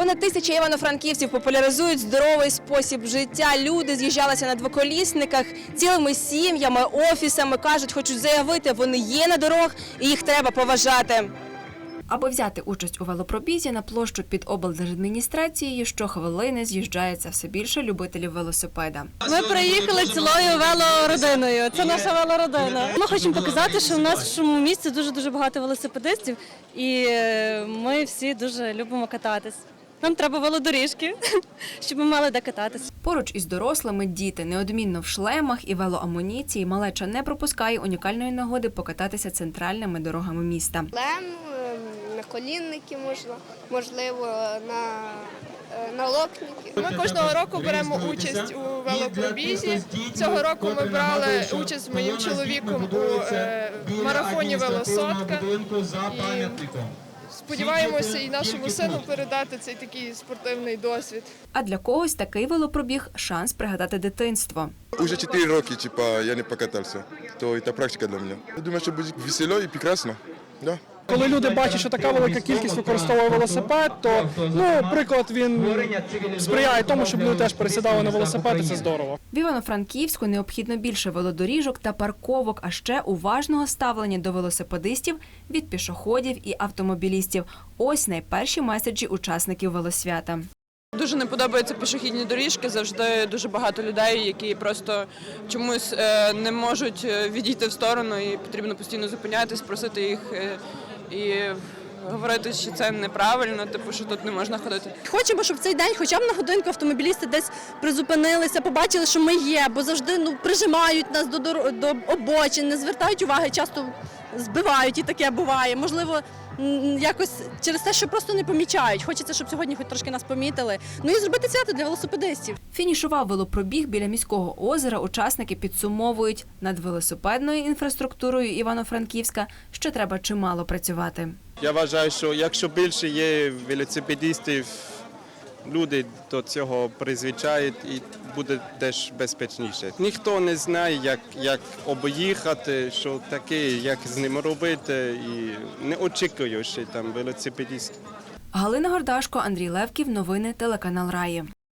Понад тисяча івано-франківців популяризують здоровий спосіб життя. Люди з'їжджалися на двоколісниках цілими сім'ями, офісами. кажуть, хочуть заявити, вони є на дорогах і їх треба поважати. Аби взяти участь у велопробізі на площу під облдержадміністрацією, щохвилини з'їжджається все більше любителів велосипеда. Ми приїхали цілою велородиною. Це наша велородина. Ми хочемо показати, що в нашому місті дуже дуже багато велосипедистів, і е, ми всі дуже любимо кататись. Нам треба велодоріжки, щоб ми мали де кататись. Поруч із дорослими діти неодмінно в шлемах і велоамуніції малеча не пропускає унікальної нагоди покататися центральними дорогами міста. Лем, ем, на колінники можна, можливо, на, е, на локніки. Ми кожного року беремо участь у велопробізі. Цього року ми брали участь з моїм чоловіком у е, марафоні Велосотка. І сподіваємося і нашому сину передати цей такий спортивний досвід. А для когось такий велопробіг шанс пригадати дитинство. Уже 4 роки, типа, я не покатався, То это практика для мене. Я думаю, що буде весело і прекрасно. Да. Коли люди бачать, що така велика кількість використовує велосипед, то ну приклад він сприяє тому, щоб люди теж пересідали на велосипед, і це здорово. В Івано-Франківську необхідно більше велодоріжок та парковок, а ще уважного ставлення до велосипедистів від пішоходів і автомобілістів. Ось найперші меседжі учасників велосвята. Дуже не подобаються пішохідні доріжки. Завжди дуже багато людей, які просто чомусь е, не можуть е, відійти в сторону, і потрібно постійно зупинятись, просити їх е, і говорити, що це неправильно, типу, що тут не можна ходити. Хочемо, щоб цей день, хоча б на годинку, автомобілісти десь призупинилися, побачили, що ми є, бо завжди ну прижимають нас до до обочин, не звертають уваги, часто збивають і таке буває. Можливо, якось через те, що просто не помічають. Хочеться, щоб сьогодні хоч трошки нас помітили. Ну і зробити свято для велосипедистів. Фінішував велопробіг біля міського озера. Учасники підсумовують над велосипедною інфраструктурою Івано-Франківська, що треба чимало працювати. Я вважаю, що якщо більше є велосипедистів, люди до цього призвичають і буде теж безпечніше. Ніхто не знає, як, як об'їхати, що таке, як з ним робити, і не очікую, що там велосипедіст. Галина Гордашко, Андрій Левків. Новини телеканал Раї.